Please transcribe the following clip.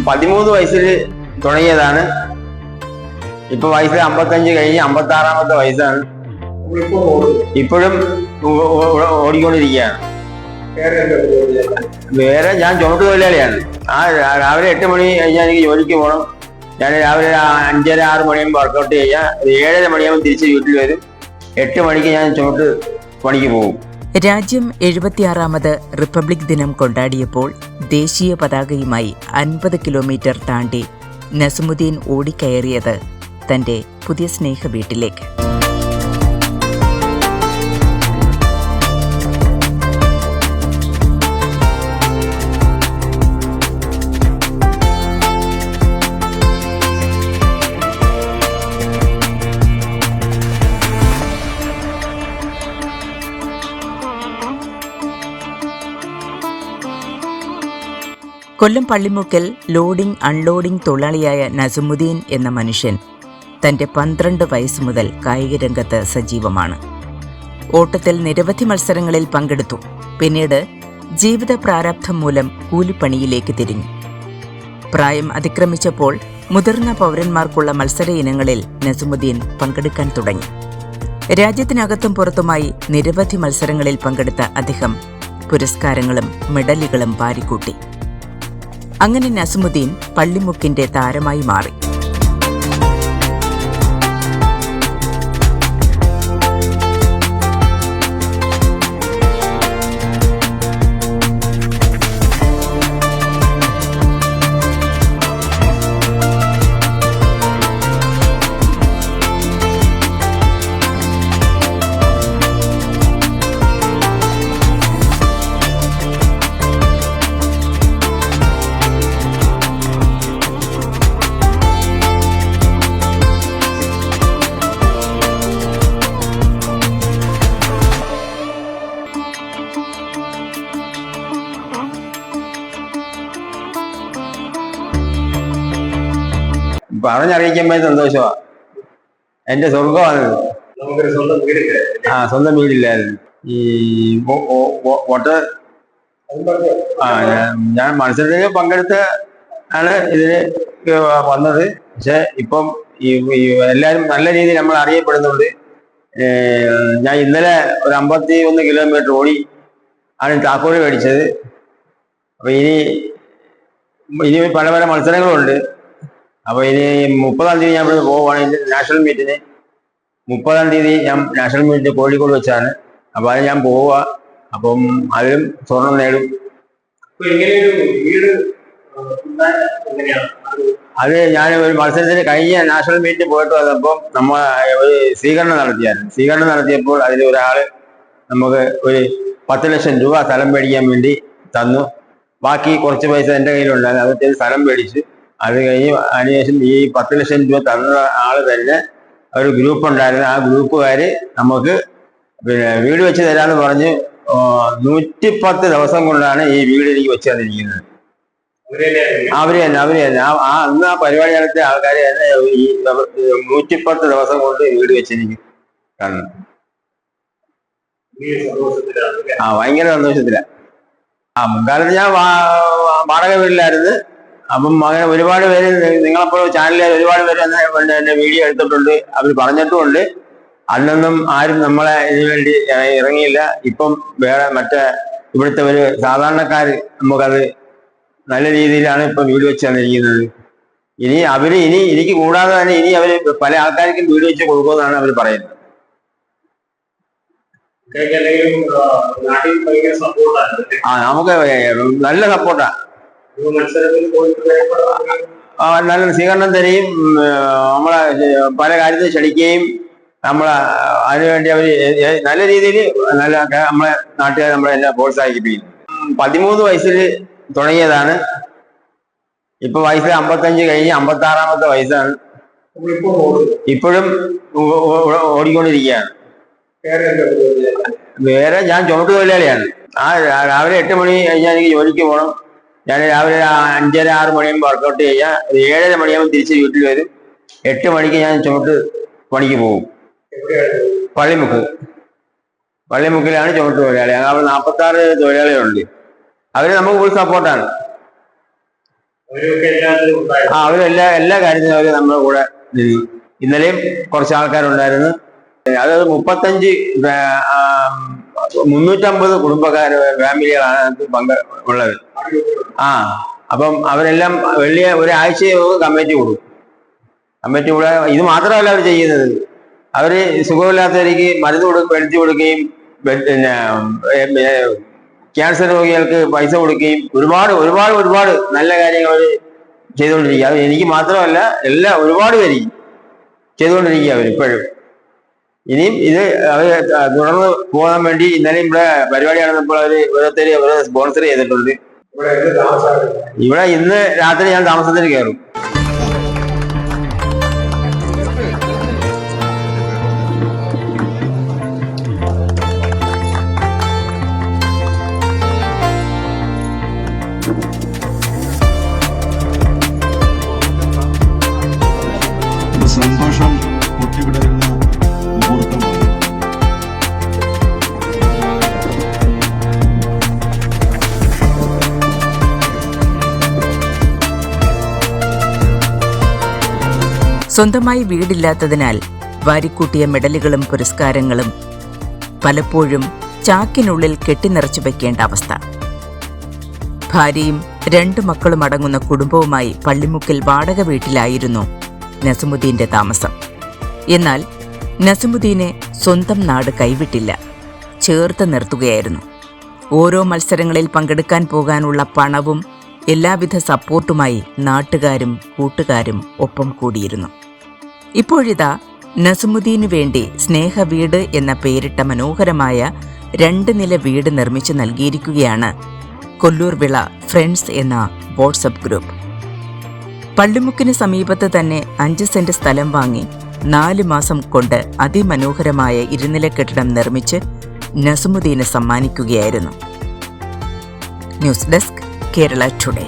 പതിമൂന്ന് വയസ്സിൽ തുടങ്ങിയതാണ്. ഇപ്പൊ വയസ്സ് അമ്പത്തഞ്ച് കഴിഞ്ഞ് അമ്പത്തി ആറാമത്തെ വയസ്സാണ്. ഇപ്പോഴും ഓടിക്കൊണ്ടിരിക്കുകയാണ്. വേറെ ഞാൻ ചുമട്ട് തൊഴിലാളിയാണ്. ആ രാവിലെ എട്ട് മണി കഴിഞ്ഞാൽ എനിക്ക് ജോലിക്ക് പോകണം ഞാൻ രാവിലെ അഞ്ചര ആറ് മണിയാകുമ്പോൾ വർക്കൗട്ട് ചെയ്യാം ഒരു ഏഴര മണിയാകുമ്പോൾ തിരിച്ച് വീട്ടിൽ വരും. എട്ട് മണിക്ക് ഞാൻ ചുമട്ട് പണിക്ക് പോകും. രാജ്യം എഴുപത്തിയാറാമത് റിപ്പബ്ലിക് ദിനം കൊണ്ടാടിയപ്പോൾ ദേശീയ പതാകയുമായി അൻപത് കിലോമീറ്റർ താണ്ടി നസുമുദ്ദീൻ ഓടിക്കയറിയത് തന്റെ പുതിയ സ്നേഹ വീട്ടിലേക്ക്. കൊല്ലം പള്ളിമുക്കൽ ലോഡിംഗ് അൺലോഡിംഗ് തൊഴിലാളിയായ നസമുദ്ദീൻ എന്ന മനുഷ്യൻ തന്റെ പന്ത്രണ്ട് വയസ്സ് മുതൽ കായിക രംഗത്ത് സജീവമാണ്. ഓട്ടത്തിൽ നിരവധി മത്സരങ്ങളിൽ പങ്കെടുത്തു. പിന്നീട് ജീവിത പ്രാരാബ്ധം മൂലം കൂലിപ്പണിയിലേക്ക് തിരിഞ്ഞു. പ്രായം അതിക്രമിച്ചപ്പോൾ മുതിർന്ന പൗരന്മാർക്കുള്ള മത്സര ഇനങ്ങളിൽ നസുമുദ്ദീൻ പങ്കെടുക്കാൻ തുടങ്ങി. രാജ്യത്തിനകത്തും പുറത്തുമായി നിരവധി മത്സരങ്ങളിൽ പങ്കെടുത്ത അദ്ദേഹം പുരസ്കാരങ്ങളും മെഡലുകളും വാരിക്കൂട്ടി. അങ്ങനെ നസമുദ്ദീൻ പള്ളിമുക്കിന്റെ താരമായി മാറി. പറഞ്ഞറിയിക്കുമ്പോൾ സന്തോഷമാണ് എന്റെ സ്വർഗമാണ് നമുക്കൊരു സ്വന്തം വീടില്ല? ആ സ്വന്തം വീടില്ലായിരുന്നു ഈ പറഞ്ഞോ? ആ ഞാൻ- മത്സരത്തിൽ പങ്കെടുത്ത് ആണ് ഇതിന് വന്നത്. പക്ഷെ ഇപ്പം ഈ എല്ലാവരും നല്ല രീതിയിൽ നമ്മൾ അറിയപ്പെടുന്നുണ്ട്. ഞാൻ ഇന്നലെ ഒരു അമ്പത്തി ഒന്ന് കിലോമീറ്റർ ഓടി ആണ് താക്കോൽ മേടിച്ചത്. അപ്പൊ ഇനി ഇനി പല പല മത്സരങ്ങളുണ്ട്. അപ്പൊ ഇനി മുപ്പതാം തീയതി ഞാൻ ഇവിടെ പോവുകയാണെങ്കിൽ നാഷണൽ മീറ്റിന് മുപ്പതാം തീയതി ഞാൻ നാഷണൽ മീറ്റിന് കോഴിക്കോട് വെച്ചാണ്. അപ്പൊ അത് ഞാൻ പോവുക. അപ്പം അതിലും സ്വർണം നേടും. അത് ഞാൻ ഒരു മത്സരത്തിന് കഴിഞ്ഞ നാഷണൽ മീറ്റിൽ പോയിട്ട് വന്നപ്പോൾ നമ്മൾ ഒരു സ്വീകരണം നടത്തിയായിരുന്നു. സ്വീകരണം നടത്തിയപ്പോൾ അതിൽ ഒരാൾ നമുക്ക് ഒരു പത്ത് ലക്ഷം രൂപ സ്ഥലം മേടിക്കാൻ വേണ്ടി തന്നു. ബാക്കി കുറച്ച് പൈസ എന്റെ കയ്യിലുണ്ടായിരുന്നു. അത് വെച്ച് സ്ഥലം മേടിച്ച് അത് കഴിഞ്ഞ് അതിനുശേഷം ഈ പത്ത് ലക്ഷം രൂപ തന്ന ആൾ തന്നെ ഒരു ഗ്രൂപ്പ് ഉണ്ടായിരുന്നു. ആ ഗ്രൂപ്പുകാര് നമുക്ക് പിന്നെ വീട് വെച്ച് തരാമെന്ന് പറഞ്ഞ് നൂറ്റിപ്പത്ത് ദിവസം കൊണ്ടാണ് ഈ വീട് എനിക്ക് വെച്ച് തന്നിരിക്കുന്നത്. അവരെ തന്നെ അവർ തന്നെ. ആ അന്ന് ആ പരിപാടി നടത്തിയ ആൾക്കാർ തന്നെ ഈ നൂറ്റിപ്പത്ത് ദിവസം കൊണ്ട് വീട് വെച്ചിരിക്കും കാരണം? ആ ഭയങ്കര സന്തോഷത്തില. ആ മുൻകാലത്ത് ഞാൻ വാടക വീട്ടിലായിരുന്നു. അപ്പം അങ്ങനെ ഒരുപാട് പേര് നിങ്ങളെപ്പോഴും ചാനലിൽ ഒരുപാട് പേര് എന്നെ വീഡിയോ എടുത്തിട്ടുണ്ട്. അവർ പറഞ്ഞിട്ടുമുണ്ട്. അന്നൊന്നും ആരും നമ്മളെ ഇതിനു വേണ്ടി ഇറങ്ങിയില്ല. ഇപ്പം വേറെ മറ്റേ ഇവിടുത്തെ ഒരു സാധാരണക്കാർ നമുക്കത് നല്ല രീതിയിലാണ് ഇപ്പൊ വീട് വെച്ച് തന്നിരിക്കുന്നത്. ഇനി അവർ ഇനി എനിക്ക് കൂടാതെ തന്നെ ഇനി അവർ പല ആൾക്കാർക്കും വീട് വെച്ച് കൊടുക്കുമെന്നാണ് അവർ പറയുന്നത്. ആ, സപ്പോർട്ടാണ് നമുക്ക് നല്ല സപ്പോർട്ടാ ആ, നല്ല സ്വീകരണം തരികയും നമ്മളെ പല കാര്യത്തിൽ ക്ഷണിക്കുകയും നമ്മളെ അതിനുവേണ്ടി അവർ നല്ല രീതിയിൽ നല്ല നമ്മളെ നാട്ടുകാർ നമ്മളെ എല്ലാം പ്രോത്സാഹിപ്പിക്കും പതിമൂന്ന് വയസ്സിൽ തുടങ്ങിയതാണ്. ഇപ്പൊ വയസ്സ് അമ്പത്തഞ്ച് കഴിഞ്ഞ് അമ്പത്തി ആറാമത്തെ വയസ്സാണ് ഇപ്പോഴും ഓടിക്കൊണ്ടിരിക്കുകയാണ്? വേറെ ഞാൻ ചുമട്ട് തൊഴിലാളിയാണ്. ആ രാവിലെ എട്ട് മണി കഴിഞ്ഞാൽ എനിക്ക് ജോലിക്ക് പോകണം. ഞാൻ രാവിലെ അഞ്ചര ആറ് മണിയാകുമ്പോൾ വർക്കൗട്ട് ചെയ്യാം. ഏഴര മണിയാകുമ്പോൾ തിരിച്ച് വീട്ടിൽ വരും. എട്ട് മണിക്ക് ഞാൻ ചുമട്ട് പണിക്ക് പോകും. പള്ളിമുക്ക്. പള്ളിമുക്കിലാണ് ചുമട്ട് തൊഴിലാളി. അവിടെ നാൽപ്പത്തി ആറ് തൊഴിലാളികളുണ്ട്. അവർ നമുക്ക് ഫുൾ സപ്പോർട്ടാണ് ആ അവരെല്ലാ അവരും എല്ലാ കാര്യത്തിനും അവർ നമ്മുടെ കൂടെ ഇന്നലെയും കുറച്ച് ആൾക്കാരുണ്ടായിരുന്നു. അതായത് മുപ്പത്തഞ്ച് മുന്നൂറ്റമ്പത് കുടുംബക്കാർ ഫാമിലികളാണ് പങ്ക് ഉള്ളത്. ആ അപ്പം അവരെല്ലാം വെള്ളിയ ഒരാഴ്ച കമ്മിറ്റി കൊടുക്കും. കമ്മിറ്റി കൂടെ ഇത് മാത്രമല്ല അവർ ചെയ്യുന്നത്. അവർ സുഖമില്ലാത്തവർക്ക് മരുന്ന് കൊടുക്കും മേടിച്ചു കൊടുക്കുകയും പിന്നെ ക്യാൻസർ രോഗികൾക്ക് പൈസ കൊടുക്കുകയും ഒരുപാട് ഒരുപാട് ഒരുപാട് നല്ല കാര്യങ്ങൾ അവർ ചെയ്തുകൊണ്ടിരിക്കുക. അവർ എനിക്ക് മാത്രമല്ല എല്ലാ ഒരുപാട് പേര് ചെയ്തുകൊണ്ടിരിക്കുക അവർ ഇപ്പോഴും. ഇനിയും ഇത് അവർ തുടർന്ന് പോകാൻ വേണ്ടി ഇന്നലെ ഇവിടെ പരിപാടി നടന്നപ്പോൾ അവർ ഓരോരുത്തര് ഓരോ സ്പോൺസർ ചെയ്തിട്ടുണ്ട്. ഇവിടെ ഇന്ന് രാത്രി ഞാൻ താമസത്തിന് കയറും. ഒരു സ്വന്തമായി വീടില്ലാത്തതിനാൽ വാരിക്കൂട്ടിയ മെഡലുകളും പുരസ്കാരങ്ങളും പലപ്പോഴും ചാക്കിനുള്ളിൽ കെട്ടിനിറച്ചു വെക്കേണ്ട അവസ്ഥ. ഭാര്യയും രണ്ട് മക്കളും അടങ്ങുന്ന കുടുംബവുമായി പള്ളിമുക്കിൽ വാടക വീട്ടിലായിരുന്നു നസമുദ്ദീന്റെ താമസം. എന്നാൽ നസമുദ്ദീനെ സ്വന്തം നാട് കൈവിട്ടില്ല ചേർത്ത് നിർത്തുകയായിരുന്നു. ഓരോ മത്സരങ്ങളിൽ പങ്കെടുക്കാൻ പോകാനുള്ള പണവും എല്ലാവിധ സപ്പോർട്ടുമായി നാട്ടുകാരും കൂട്ടുകാരും ഒപ്പം കൂടിയിരുന്നു. ഇപ്പോഴിതാ നസുമുദ്ദീനു വേണ്ടി സ്നേഹവീട് എന്ന പേരിട്ട മനോഹരമായ രണ്ട് നില വീട് നിർമ്മിച്ചു നൽകിയിരിക്കുകയാണ് കൊല്ലൂർ വിള ഫ്രണ്ട്സ് എന്ന വാട്സപ്പ് ഗ്രൂപ്പ്. പള്ളിമുക്കിന് സമീപത്ത് തന്നെ അഞ്ച് സെന്റ് സ്ഥലം വാങ്ങി നാല് മാസം കൊണ്ട് അതിമനോഹരമായ ഇരുനില കെട്ടിടം നിർമ്മിച്ച് നസുമുദ്ദീന് സമ്മാനിക്കുകയായിരുന്നു. News desk Kerala today.